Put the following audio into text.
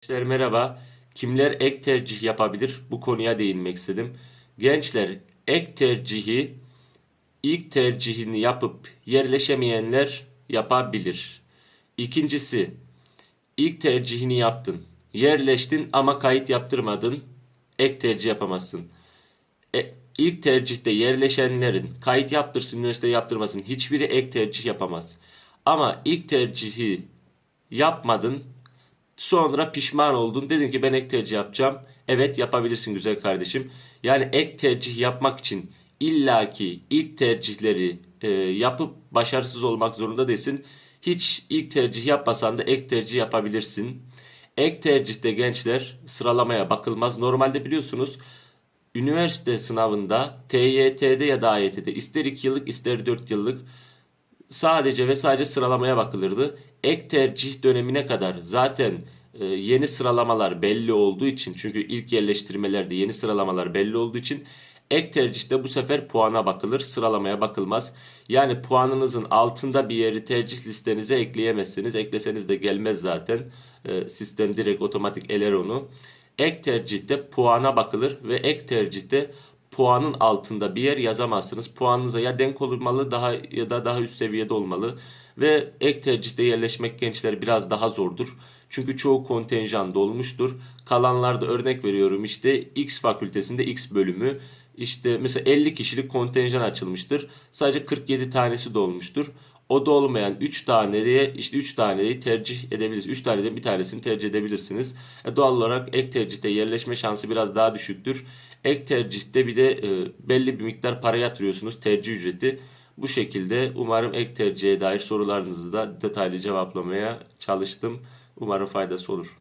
Gençler merhaba. Kimler ek tercih yapabilir? Bu konuya değinmek istedim. Gençler ek tercihi ilk tercihini yapıp yerleşemeyenler yapabilir. İkincisi ilk tercihini yaptın. Yerleştin ama kayıt yaptırmadın. Ek tercih yapamazsın. E, ilk tercihte yerleşenlerin kayıt yaptırsın, üniversite yaptırmasın hiçbiri ek tercih yapamaz. Ama ilk tercihi yapmadın, Sonra pişman oldun. Dedin ki ben ek tercih yapacağım. Evet yapabilirsin güzel kardeşim. Yani ek tercih yapmak için illaki ilk tercihleri e, yapıp başarısız olmak zorunda değilsin. Hiç ilk tercih yapmasan da ek tercih yapabilirsin. Ek tercihte gençler sıralamaya bakılmaz. Normalde biliyorsunuz üniversite sınavında TYT'de ya da AYT'de ister 2 yıllık ister 4 yıllık sadece ve sadece sıralamaya bakılırdı. Ek tercih dönemine kadar zaten yeni sıralamalar belli olduğu için çünkü ilk yerleştirmelerde yeni sıralamalar belli olduğu için ek tercihte bu sefer puana bakılır, sıralamaya bakılmaz. Yani puanınızın altında bir yeri tercih listenize ekleyemezsiniz. Ekleseniz de gelmez zaten. E, sistem direkt otomatik eler onu. Ek tercihte puana bakılır ve ek tercihte puanın altında bir yer yazamazsınız. Puanınıza ya denk olmalı daha ya da daha üst seviyede olmalı. Ve ek tercihte yerleşmek gençler biraz daha zordur. Çünkü çoğu kontenjan dolmuştur. Kalanlarda örnek veriyorum işte X fakültesinde X bölümü işte mesela 50 kişilik kontenjan açılmıştır. Sadece 47 tanesi dolmuştur. O da olmayan 3 taneye işte 3 taneyi tercih edebilirsiniz. 3 taneden bir tanesini tercih edebilirsiniz. E doğal olarak ek tercihte yerleşme şansı biraz daha düşüktür. Ek tercihte bir de e, belli bir miktar para yatırıyorsunuz tercih ücreti. Bu şekilde umarım ek tercihe dair sorularınızı da detaylı cevaplamaya çalıştım. Umarım faydası olur.